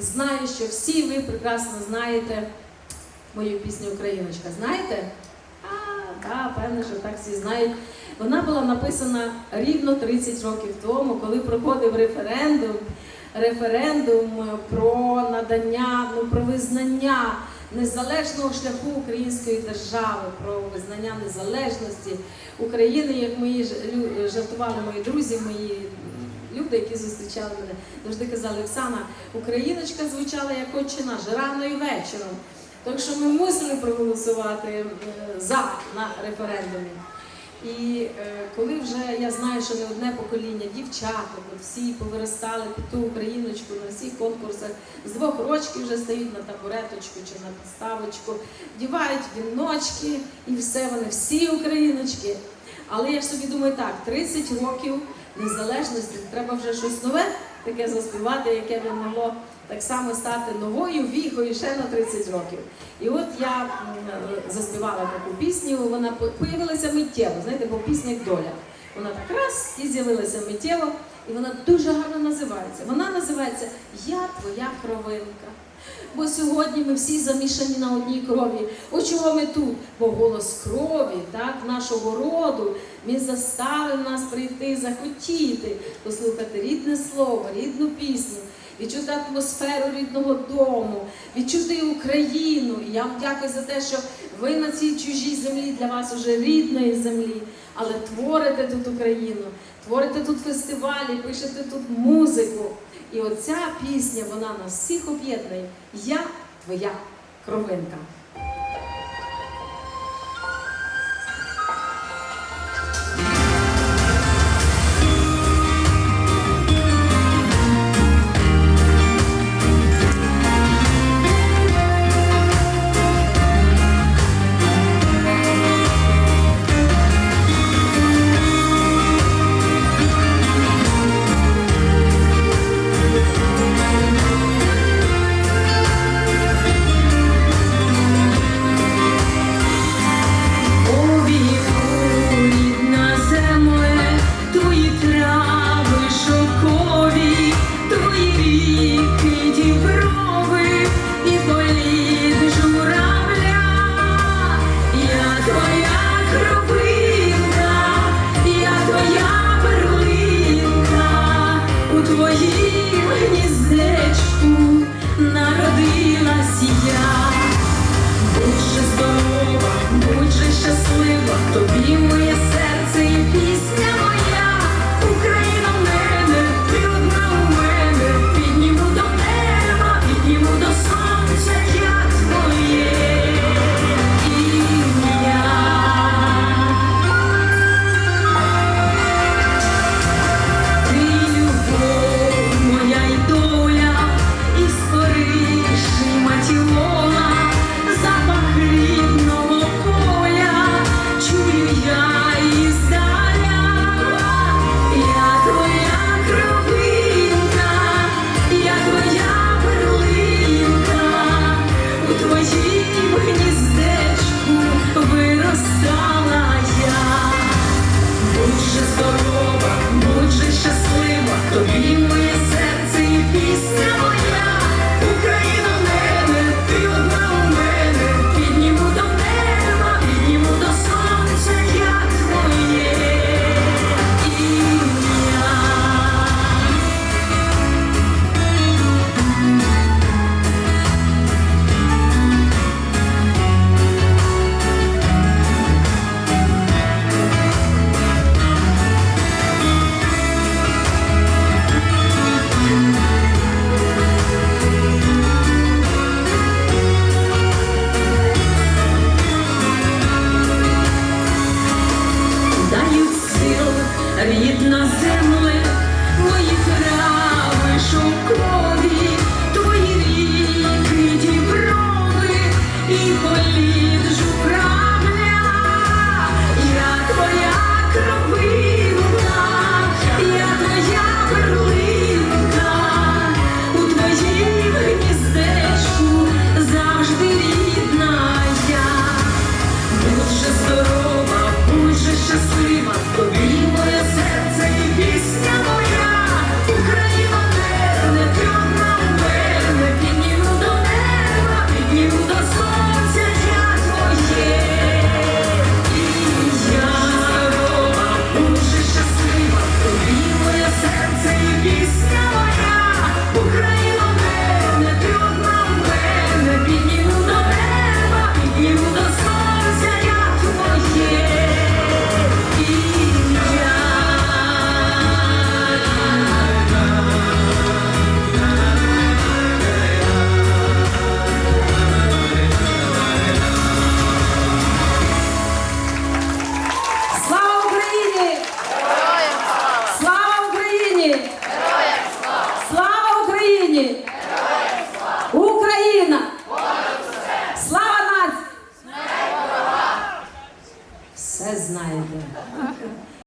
знаю, що всі ви прекрасно знаєте мою пісню Україночка. Знаєте? А, так, певно, що так всі знають. Вона була написана рівно 30 років тому, коли проходив референдум, референдум про надання, ну про визнання незалежного шляху української держави, про визнання незалежності України, як мої жартували мої друзі, мої люди, які зустрічали мене, завжди казали, Оксана, Україночка звучала як отче наш рано і вечором. Так що ми мусили проголосувати е, за на референдумі. І е, коли вже я знаю, що не одне покоління дівчаток, всі повиростали під ту україночку на всіх конкурсах, з двох рочків вже стають на табуреточку чи на підставочку, вдівають віночки і все, вони всі україночки. Але я ж собі думаю, так, 30 років незалежності, треба вже щось нове таке заспівати, яке би могло так само стати новою віхою ще на 30 років. І от я е, заспівала таку пісню, вона по- появилася миттєво, знаєте, бо пісня як доля. Вона так раз і з'явилася миттєво, і вона дуже гарно називається. Вона називається Я твоя кровинка. Бо сьогодні ми всі замішані на одній крові. От чого ми тут? Бо голос крові, так, нашого роду, він заставив нас прийти, захотіти, послухати рідне слово, рідну пісню, відчути атмосферу рідного дому, відчути Україну. І я вам дякую за те, що ви на цій чужій землі для вас уже рідної землі, але творите тут Україну, творите тут фестивалі, пишете тут музику. І оця пісня, вона нас всіх об'єднує. Я твоя кровинка.